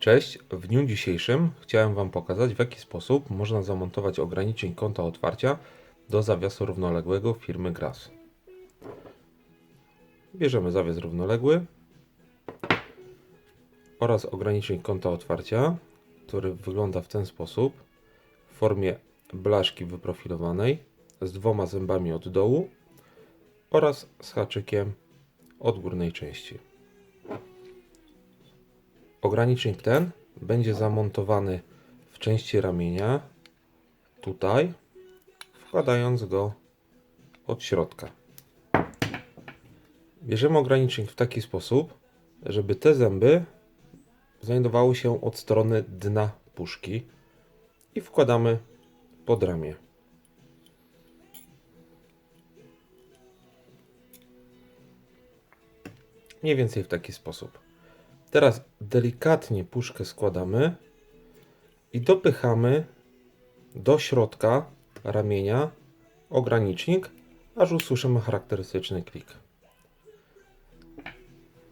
Cześć, w dniu dzisiejszym chciałem Wam pokazać w jaki sposób można zamontować ograniczeń kąta otwarcia do zawiasu równoległego firmy Gras. Bierzemy zawias równoległy oraz ograniczeń kąta otwarcia, który wygląda w ten sposób w formie blaszki wyprofilowanej z dwoma zębami od dołu oraz z haczykiem od górnej części. Ogranicznik ten będzie zamontowany w części ramienia tutaj, wkładając go od środka. Bierzemy ogranicznik w taki sposób, żeby te zęby znajdowały się od strony dna puszki i wkładamy pod ramię. Mniej więcej w taki sposób. Teraz delikatnie puszkę składamy i dopychamy do środka ramienia ogranicznik, aż usłyszymy charakterystyczny klik.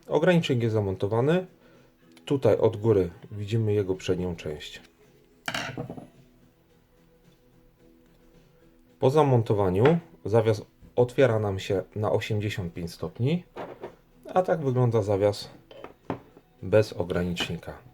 Ogranicznik jest zamontowany. Tutaj od góry widzimy jego przednią część. Po zamontowaniu zawias otwiera nam się na 85 stopni, a tak wygląda zawias bez ogranicznika.